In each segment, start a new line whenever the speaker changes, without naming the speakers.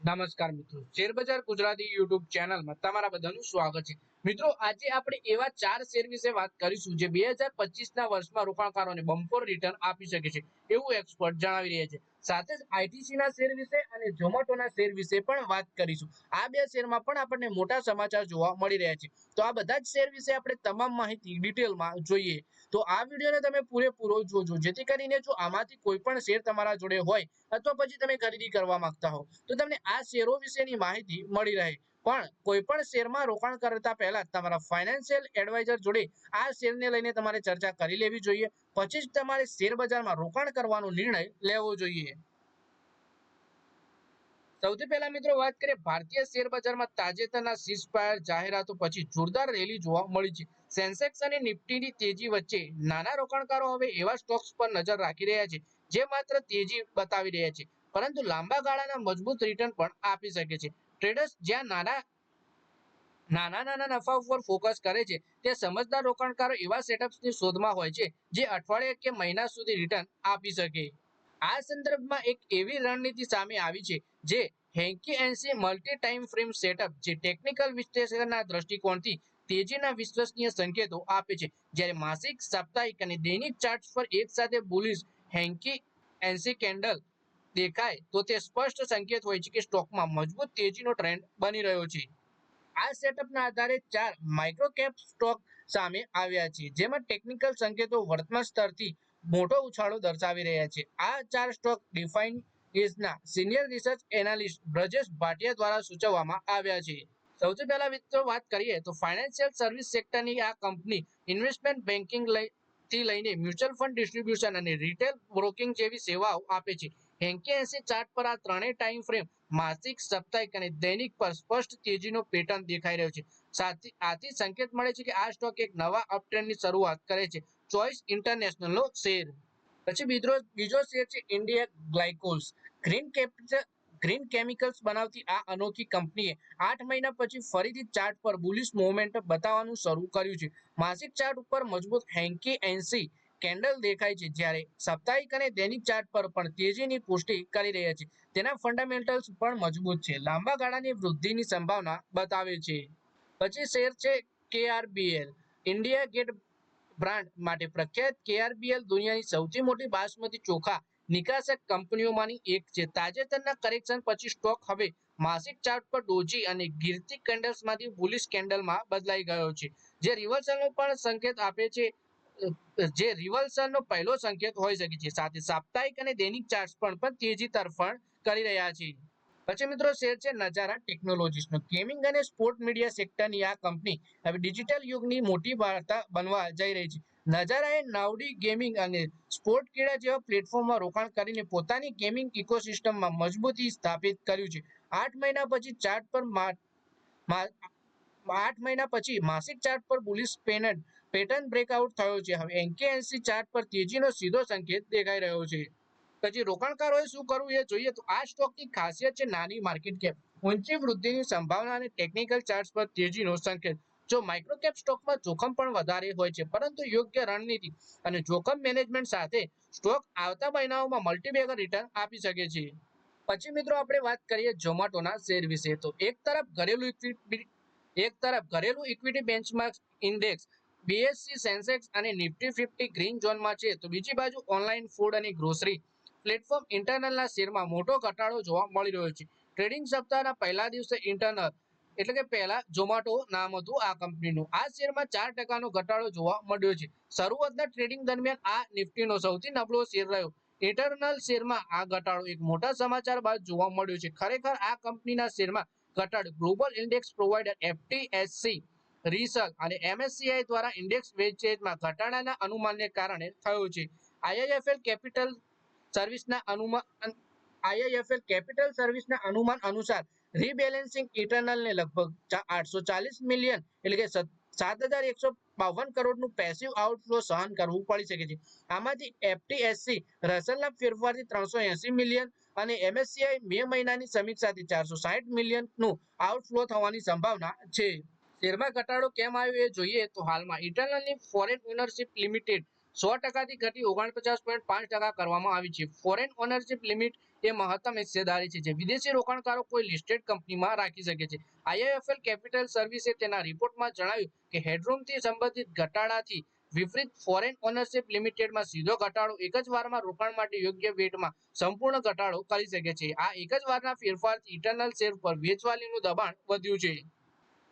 નમસ્કાર મિત્રો. શેરબજાર ગુજરાતી યુટ્યુબ ચેનલમાં તમારા બધાનું સ્વાગત છે. મિત્રો, આજે આપણે એવા ચાર શેર વિશે વાત કરીશું જે બે હજાર પચીસના વર્ષમાં રોકાણકારોને બમ્પર રિટર્ન આપી શકે છે એવું એક્સપર્ટ જણાવી રહ્યા છે. સાથે જ આઈટીસી ના શેર વિશે અને ઝોમેટોના શેર વિશે પણ વાત કરીશું. આ બે શેરમાં પણ આપણને મોટા સમાચાર જોવા મળી રહ્યા છે. તો આ બધા જ શેર વિશે આપણે તમામ માહિતી ડિટેલમાં જોઈએ. તો આ વિડીયોને તમે પૂરેપૂરો જોજો. જેથી કરીને જો આમાંથી કોઈ પણ શેર તમારા જોડે હોય અથવા પછી તમે ખરીદી કરવા માંગતા હો, તો તમને આ શેરો વિશેની માહિતી મળી રહે. પણ કોઈ પણ શેરમાં રોકાણ કરતા પહેલા તમારા ફાઇનાન્શિયલ એડવાઇઝર જોડે આ શેરને લઈને તમારે ચર્ચા કરી લેવી જોઈએ. પછી જ તમારે શેર બજારમાં રોકાણ કરવાનો નિર્ણય લેવો જોઈએ. સૌથી પહેલા મિત્રો વાત કરીએ ભારતીય શેર બજારમાં તાજેતરના સીઝફાયર જાહેરાતો પછી જોરદાર રેલી જોવા મળી છે. સેન્સેક્સ અને નિફ્ટીની તેજી વચ્ચે નાના રોકાણકારો હવે એવા સ્ટોક્સ પર નજર રાખી રહ્યા છે જે માત્ર તેજી બતાવી રહ્યા છે. પરંતુ લાંબા ગાળાના મજબૂત રિટર્ન પણ આપી શકે છે. ટ્રેડર્સ જ્યાં નાના નાના નાના નફા ઉપર ફોકસ કરે છે, તે સમજદાર રોકાણકારો એવા સેટઅપ્સની શોધમાં હોય છે, જે અઠવાડિયે કે મહિના સુધી રિટર્ન આપી શકે. આ સંદર્ભમાં એક એવી રણનીતિ સામે આવી છે, જે હેન્કી એન્સી મલ્ટી ટાઈમ ફ્રેમ સેટઅપ જે ટેકનિકલ વિશ્લેષણના દ્રષ્ટિકોણથી તેજીના વિશ્વસનીય સંકેતો આપે છે, જ્યારે માસિક, સાપ્તાહિક અને દૈનિક ચાર્ટ્સ પર એકસાથે બુલિશ હેન્કી એન્સી કેન્ડલ દેખાય તો તે સ્પષ્ટ સંકેત હોય છે કે સ્ટોકમાં મજબૂત તેજીનો ટ્રેન્ડ બની રહ્યો છે. આ સેટઅપના આધારે ચાર માઇક્રો કેપ સ્ટોક સામે આવ્યા છે, જેમાં ટેકનિકલ સંકેતો વર્તમાન સ્તરથી મોટો ઉછાળો દર્શાવી રહ્યા છે. આ ચાર સ્ટોક ડિફાઇન ઇઝના senior research analyst Brajesh Bhatia દ્વારા સૂચવવામાં આવ્યા છે. સૌથી પહેલા મિત્રો વાત કરીએ તો ફાઇનાન્શિયલ સર્વિસ સેક્ટરની આ કંપની ઇન્વેસ્ટમેન્ટ બેન્કિંગથી લઈને મ્યુચ્યુઅલ ફંડ ડિસ્ટ્રીબ્યુશન અને રિટેલ બ્રોકિંગ જેવી સેવાઓ આપે છે. હેન્કી એસી ચાર્ટ પર આ ત્રણેય ટાઈમ ફ્રેમ માસિક, સાપ્તાહિક અને દૈનિક પર સ્પષ્ટ તેજીનો પેટર્ન દેખાઈ રહ્યો છે. સાથે આથી સંકેત મળે છે કે આ સ્ટોક એક નવા અપટ્રેન્ડની શરૂઆત કરે છે. ચોઇસ ઇન્ટરનેશનલનો શેર. પછી બીજો બીજો શેર છે India Glycols green capital green chemicals બનાવતી આ અનોખી કંપનીએ આઠ મહિના પછી ફરીથી ચાર્ટ પર બુલિશ મુવમેન્ટ બતાવવાનું શરૂ કર્યું છે. માસિક ચાર્ટ ઉપર મજબૂત હેન્કી એનસી કેન્ડલ દેખાય છે જ્યારે સાપ્તાહિક અને દૈનિક ચાર્ટ પર પણ તેજીની પુષ્ટિ કરી રહ્યા છે. તેના ફંડામેન્ટલ્સ પણ મજબૂત છે. લાંબા ગાળાની વૃદ્ધિની સંભાવના બતાવે છે. પછી શેર છે કેઆરબીએલ. ઇન્ડિયા ગેટ બ્રાન્ડ માટે પ્રખ્યાત કેઆરબીએલ દુનિયાની સૌથી મોટી બાસમતી ચોખા નિકાસક કંપનીઓમાંની એક છે. તાજેતરના કરેક્શન પછી સ્ટોક હવે માસિક ચાર્ટ પર ડોજી અને ગીરતી કેન્ડલ્સમાંથી બુલિશ કેન્ડલમાં બદલાઈ ગયો છે. જે રિવર્સલનો પણ સંકેત આપે છે જે રિવર્સલનો પહેલો સંકેત હોઈ શકે છે. સાથે સાપ્તાહિક અને દૈનિક ચાર્ટ પણ પણ તેજી તરફણ કરી રહ્યા છે. પછી મિત્રો શેર છે નજારા ટેકનોલોજીસનો ગેમિંગ અને સ્પોર્ટ મીડિયા સેક્ટરની આ કંપની હવે ડિજિટલ યુગની મોટી વાર્તા બનવા જઈ રહી છે. નજારાએ નાવડી ગેમિંગ અને સ્પોર્ટ ક્રીડા જેવા પ્લેટફોર્મમાં રોકાણ કરીને પોતાની ગેમિંગ ઇકોસિસ્ટમમાં મજબૂતી સ્થાપિત કર્યું છે. આઠ મહિના પછી ચાર્ટ પર આઠ મહિના પછી માસિક ચાર્ટ પર બુલિશ પેનન્ટ પેટર્ન બ્રેકઆઉટ થયો છે. હવે એનકેએનસી ચાર્ટ પર તેજીનો સીધો સંકેત દેખાઈ રહ્યો છે. પછી રોકાણકારોએ શું કરવું એ જોઈએ તો આ સ્ટોકની ખાસિયત છે નાની માર્કેટ કેપ. ઊંચી વૃદ્ધિની સંભાવના અને ટેકનિકલ ચાર્ટ્સ પર તેજીનો સંકેત. જો માઇક્રોકેપ સ્ટોકમાં જોખમ પણ વધારે હોય છે, પરંતુ યોગ્ય રણનીતિ અને જોખમ મેનેજમેન્ટ સાથે સ્ટોક આવતા મહિનાઓમાં મલ્ટીબેગર રિટર્ન આપી શકે છે. પછી મિત્રો આપણે વાત કરીએ ઝોમેટોના શેર વિશે. તો એક તરફ ઘરેલું એક તરફ ઘરેલું equity benchmark index BSE Sensex અને નિફ્ટી ફિફ્ટી ગ્રીન ઝોનમાં છે. તો બીજી બાજુ ઓનલાઈન ફૂડ અને ગ્રોસરી પ્લેટફોર્મ ઇન્ટરનલના શેરમાં મોટો ઘટાડો જોવા મળી રહ્યો છે. ટ્રેડિંગ સપ્તાહના પહેલા દિવસે ઇન્ટરનલ એટલે કે પહેલા ઝોમેટો નામ હતું આ કંપનીનું આ શેરમાં ચાર ટકાનો ઘટાડો જોવા મળ્યો છે. શરૂઆતના ટ્રેડિંગ દરમિયાન આ નિફ્ટીનો સૌથી નબળો શેર રહ્યો. ઇન્ટરનલ શેરમાં આ ઘટાડો એક મોટા સમાચાર બાદ જોવા મળ્યો છે. ખરેખર આ કંપનીના શેરમાં ઘટાડો. Global index provider FTSE research અને એમએસસીઆઈ દ્વારા ઇન્ડેક્સ વેચેજમાં ઘટાડાના અનુમાનને કારણે થયો છે. આઈઆઈએફએલ કેપિટલ સર્વિસના અનુમાન આઈઆઈએફએલ કેપિટલ સર્વિસના અનુમાન અનુસાર રીબેલેન્સિંગ ઇટરનલને લગભગ આઠસો ચાલીસ મિલિયન એટલે કે સાત હજાર એકસો બાવન કરોડનું પેસિવ આઉટફ્લો સહન કરવું પડી શકે છે. આમાંથી એફટીએસસી રસલના ફેરફારથી ત્રણસો એસી મિલિયન અને એમએસસીઆઈ મે મહિનાની સમીક્ષાથી ચારસો સાહીઠ મિલિયનનું આઉટફ્લો થવાની સંભાવના છે. શેરમાં ઘટાડો કેમ આવ્યો એ જોઈએ તો હાલમાં ઇન્ટરનલની ફોરેન ઓનરશિપ લિમિટેડ સો ટકાથી ઘટી ઓગણપચાસ પોઈન્ટ પાંચ ટકા કરવામાં આવી છે. ફોરેન ઓનરશિપ લિમિટ એ મહત્તમ હિસ્સેદારી છે જે વિદેશી રોકાણકારો કોઈ લિસ્ટેડ કંપનીમાં રાખી શકે છે. આઈઆઈએફએલ કેપિટલ સર્વિસે તેના રિપોર્ટમાં જણાવ્યું કે હેડરૂમથી સંબંધિત ઘટાડાથી વિપરીત ફોરેન ઓનરશિપ લિમિટેડમાં સીધો ઘટાડો એક જ વારમાં રોકાણ માટે યોગ્ય વેટમાં સંપૂર્ણ ઘટાડો કરી શકે છે. આ એક જ વારના ફેરફારથી ઇન્ટરનલ શેર પર વેચવાલીનું દબાણ વધ્યું છે.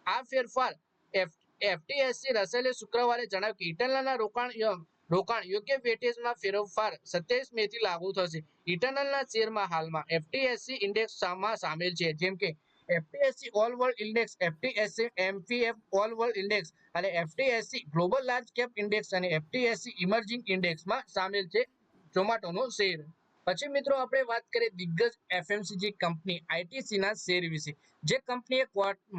આ ફેરફાર એફટીએસસી રસેલે શુક્રવારે જણાવ્યું કે ઇટરનલના રોકાણ રોકાણ યોગ્ય વેટેજમાં ફેરફાર સત્યાવીસ મે લાગુ થશે. ઇટરનલના શેરમાં હાલમાં એફટીએસસી ઇન્ડેક્સમાં સામેલ છે. જેમ કે FTSE all world index FTSE MPF all world index અને FTSE global large cap index અને એફટીએસસી ઇમર્જિંગ ઇન્ડેક્સમાં સામેલ છે. ઝોમેટોનો શેર. પછી મિત્રો આપણે વાત કરીએ દિગ્ગજ એફએમસીજી કંપની, આઈટીસીના શેર વિશે. જે કંપનીએ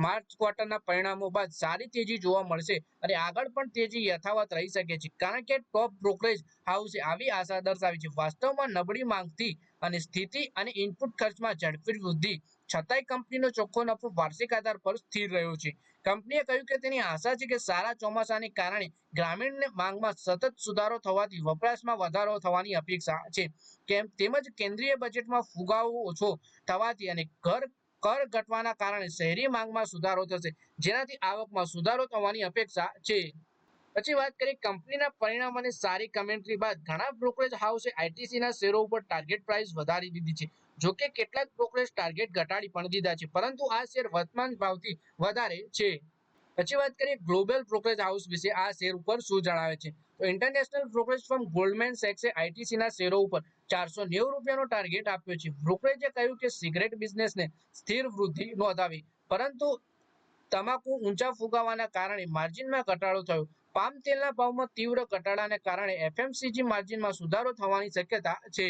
માર્ચ ક્વાર્ટરના પરિણામો બાદ સારી તેજી જોવા મળશે અને આગળ પણ તેજી યથાવત રહી શકે છે. કારણ કે ટોપ બ્રોકરેજ હાઉસે આવી આશા દર્શાવી છે. વાસ્તવમાં નબળી માંગથી અને સ્થિતિ અને ઇનપુટ ખર્ચમાં ઝડપી વૃદ્ધિ છતાંય કંપનીનો ચોખ્ખો નફો વાર્ષિક આધાર પર સ્થિર રહ્યો છે. કંપનીએ કહ્યું કે તેની આશા છે કે સારા ચોમાસાને કારણે ગ્રામીણ માંગમાં સતત સુધારો થવાથી વપરાશમાં વધારો થવાની અપેક્ષા છે. કેમ? તેમજ કેન્દ્રીય બજેટમાં ફુગાવો ઓછો થવાથી અને ઘર કર ઘટવાના કારણે શહેરી માંગમાં સુધારો થશે, જેનાથી આવકમાં સુધારો થવાની અપેક્ષા છે. પછી વાત કરીએ કંપનીના પરિણામોની સારી કમેન્ટ્રી બાદ ઘણા બ્રોકરેજ હાઉસે આઈટીસીના શેરો ઉપર ટાર્ગેટ પ્રાઇસ વધારી દીધી છે. જોકે કેટલાક બ્રોકરેજ ટાર્ગેટ ઘટાડી પણ દીધા છે, પરંતુ આ શેર વર્તમાન ભાવથી વધારે છે. પછી વાત કરીએ ગ્લોબલ બ્રોકરેજ હાઉસ વિશે, આ શેર ઉપર શું જણાવે છે? તો ઇન્ટરનેશનલ બ્રોકરેજ ફર્મ ગોલ્ડમેન સેક્સે આઈટીસીના શેરો ઉપર ચારસો નેવું રૂપિયાનો ટાર્ગેટ આપ્યો છે. બ્રોકરેજે કહ્યું કે સિગરેટ બિઝનેસને સ્થિર વૃદ્ધિ નોંધાવી, પરંતુ તમાકુ ઊંચા ફુગાવાના કારણે માર્જિનમાં ઘટાડો થયો. પામ તેલના ભાવમાં તીવ્ર ઘટાડાને કારણે એફએમસીજી માર્જિનમાં સુધારો થવાની શક્યતા છે.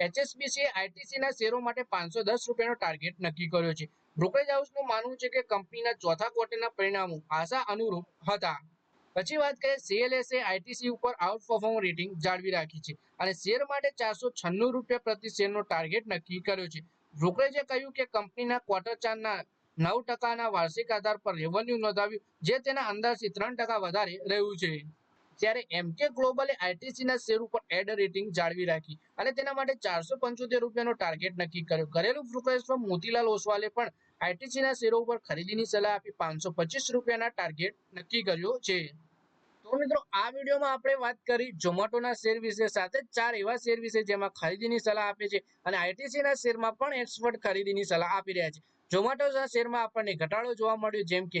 એચએસબીસીએ આઈટીસીના શેરો માટે પાંચસો દસ રૂપિયાનો ટાર્ગેટ નક્કી કર્યો છે. બ્રોકરેજ હાઉસનું માનવું છે કે કંપનીના ચોથા ક્વાર્ટરના પરિણામો આશા અનુરૂપ હતા. પછી વાત કરીએ સીએલએસએ આઈટીસી ઉપર આઉટ પરફોર્મ રેટિંગ જાળવી રાખી છે અને શેર માટે ચારસો છન્નું રૂપિયા પ્રતિ શેરનો ટાર્ગેટ નક્કી કર્યો છે. બ્રોકરેજે કહ્યું કે કંપનીના ક્વાર્ટર ચારના નવ ટકાના વાર્ષિક આધાર પર રેવન્યુ નોંધાવ્યું, જે તેના અંદાજથી ત્રણ ટકા વધારે રહ્યું છે. જ્યારે એમકે ગ્લોબલે આઈટીસીના શેર ઉપર એડ રેટિંગ જાળવી રાખી અને તેના માટે ચારસો પંચોતેર રૂપિયાનો ટાર્ગેટ નક્કી કર્યો. ઘરેલું ફર્મ મોતીલાલ ઓસવાલે પણ આઈટીસીના શેરો ઉપર ખરીદીની સલાહ આપી પાંચસો પચીસ રૂપિયાના ટાર્ગેટ નક્કી કર્યો છે. તો મિત્રો, આ વિડીયોમાં આપણે વાત કરી ઝોમેટોના શેર વિશે, સાથે ચાર એવા શેર વિશે જેમાં ખરીદીની સલાહ આપે છે અને આઈટીસી ના શેરમાં પણ એક્સપર્ટ ખરીદીની સલાહ આપી રહ્યા છે. ઝોમેટોના શેરમાં આપણને ઘટાડો જોવા મળ્યો, જેમ કે